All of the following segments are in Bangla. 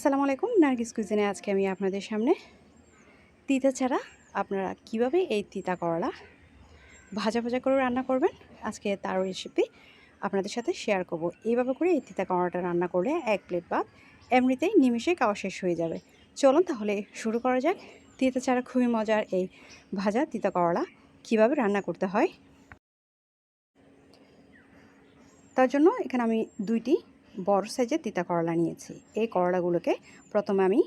আসসালামু আলাইকুম। নার্গিস কুজিনে আজকে আমি আপনাদের সামনে তিতা ছাড়া আপনারা কীভাবে এই তিতা করলা ভাজা ভাজা করে রান্না করবেন, আজকে তার রেসিপি আপনাদের সাথে শেয়ার করব। এইভাবে করে এই তিতা করলাটা রান্না করলে এক প্লেট ভাত এমনিতেই নিমিশে খাওয়া শেষ হয়ে যাবে। চলুন তাহলে শুরু করা যাক। তিতা ছাড়া খুবই মজার এই ভাজা তিতা করলা কীভাবে রান্না করতে হয়। তার জন্য এখানে আমি দুইটি বড় সাইজের তিতা করলা নিয়েছি। এই করলাগুলোকে প্রথমে আমি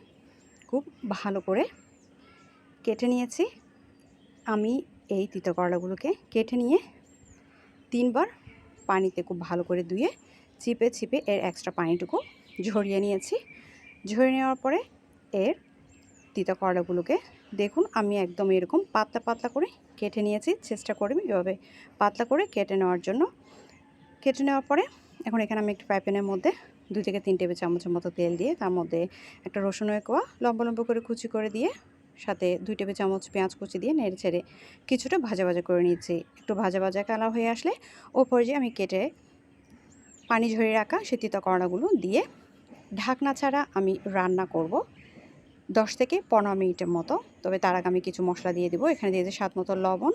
খুব ভালো করে কেটে নিয়েছি। আমি এই তিতা করলাগুলোকে কেটে নিয়ে তিনবার পানিতে খুব ভালো করে ধুয়ে চিপে চিপে এর এক্সট্রা পানিটুকু ঝরিয়ে নিয়েছি। ঝরিয়ে নেওয়ার পরে এর তিতা করলাগুলোকে দেখুন আমি একদম এরকম পাতলা পাতলা করে কেটে নিয়েছি। চেষ্টা করবি এভাবে পাতলা করে কেটে নেওয়ার জন্য। কেটে নেওয়ার পরে এখন এখানে আমি একটি প্যানের মধ্যে দুই থেকে তিন টেবিল চামচের মতো তেল দিয়ে তার মধ্যে একটা রসুনের কোয়া, লম্বা লম্বা করে কুচি করে দিয়ে সাথে দুই টেবিল চামচ পেঁয়াজ কুচি দিয়ে নেড়ে ছেড়ে কিছুটা ভাজা ভাজা করে নিয়েছি একটু ভাজা ভাজা কালার হয়ে আসলে ওপর যে আমি কেটে পানি ঝরিয়ে রাখা সে তিতা দিয়ে ঢাকনা ছাড়া আমি রান্না করব দশ থেকে পনেরো মিনিটের মতো। তবে তার আগে আমি কিছু মশলা দিয়ে দেবো। এখানে দিয়েছে স্বাদ মতো লবণ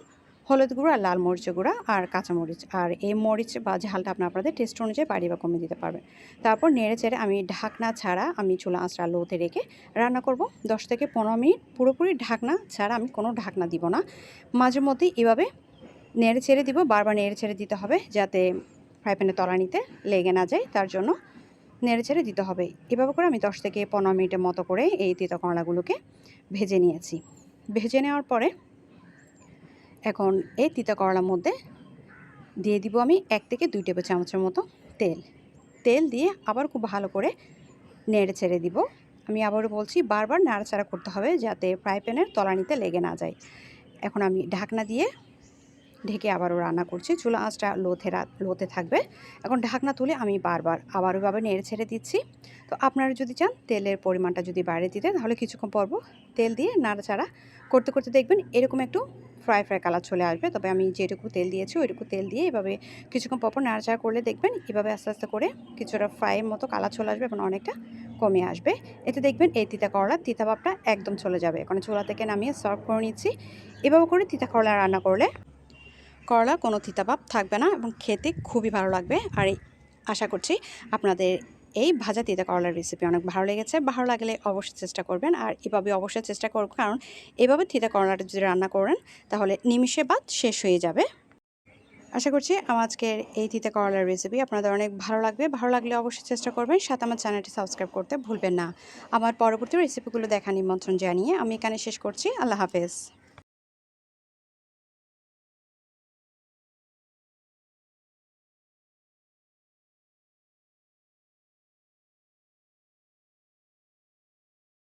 হলুদ গুঁড়ো, লাল মরিচ গুঁড়া আর কাঁচামরিচ আর এই মরিচ বা ঝালটা আপনি আপনাদের টেস্ট অনুযায়ী বাড়ি বা কমে দিতে পারবেন। তারপর নেড়ে চেড়ে আমি ঢাকনা ছাড়া আমি চুলা আঁচড়া লোতে রেখে রান্না করব। দশ থেকে পনেরো মিনিট পুরোপুরি ঢাকনা ছাড়া আমি কোনো ঢাকনা দিব না। মাঝে মধ্যে এভাবে নেড়ে ছেড়ে দিব, বারবার নেড়ে ছেড়ে দিতে হবে যাতে ফ্রাই প্যানে তলানিতে লেগে না যায়। তার জন্য নেড়ে ছেড়ে দিতে হবে। এভাবে করে আমি দশ থেকে পনেরো মিনিটের মতো করে এই তিতা কমলাগুলোকে ভেজে নিয়েছি। ভেজে নেওয়ার পরে এখন এই তিতা করলার মধ্যে দিয়ে দিব আমি এক থেকে দুই টেবিল চামচের মতো তেল। তেল দিয়ে আবার খুব ভালো করে নেড়ে ছেড়ে দিব। আমি আবারও বলছি, বারবার নাড়াচাড়া করতে হবে যাতে ফ্রাই প্যানের তলানিতে লেগে না যায়। এখন আমি ঢাকনা দিয়ে ঢেকে আবারও রান্না করছি। চুলা আঁচটা লোতে লোতে থাকবে। এখন ঢাকনা তুলে আমি বারবার আবারও ভাবে নেড়ে ছেড়ে দিচ্ছি। তো আপনারা যদি চান, তেলের পরিমাণটা যদি বাড়িয়ে দিতে, তাহলে কিছুক্ষণ পরব। তেল দিয়ে নাড়াচাড়া করতে করতে দেখবেন এরকম একটু ফ্রাই ফ্রাই কালার চলে আসবে। তবে আমি যেটুকু তেল দিয়েছি ওইটুকু তেল দিয়ে এভাবে কিছুক্ষণ পরপর নাড়াচাড়া করলে দেখবেন এভাবে আস্তে আস্তে করে কিছুটা ফ্রাইয়ের মতো কালার চলে আসবে এবং অনেকটা কমে আসবে। এতে দেখবেন এই তিতা করলা, তিতা ভাবটা একদম চলে যাবে। এখন চুলা থেকে নামিয়ে সার্ভ করে নিচ্ছি। এভাবে করে তিতা করলা রান্না করলে করলা কোনো তিতাভাব থাকবে না এবং খেতে খুবই ভালো লাগবে। আর আশা করছি আপনাদের এই ভাজা তিতা করলার রেসিপি অনেক ভালো লেগেছে। ভালো লাগলে অবশ্যই চেষ্টা করবেন। আর এভাবে অবশ্যই চেষ্টা করব, কারণ এভাবে তিতা করলাটা যদি রান্না করেন, তাহলে নিমিষে বাদ শেষ হয়ে যাবে। আশা করছি আজকের এই তিতা করলার রেসিপি আপনাদের অনেক ভালো লাগবে। ভালো লাগলে অবশ্যই চেষ্টা করবেন। সাথে আমার চ্যানেলটি সাবস্ক্রাইব করতে ভুলবেন না। আমার পরবর্তী রেসিপিগুলো দেখা নিমন্ত্রণ জানিয়ে আমি এখানে শেষ করছি। আল্লাহ হাফেজ।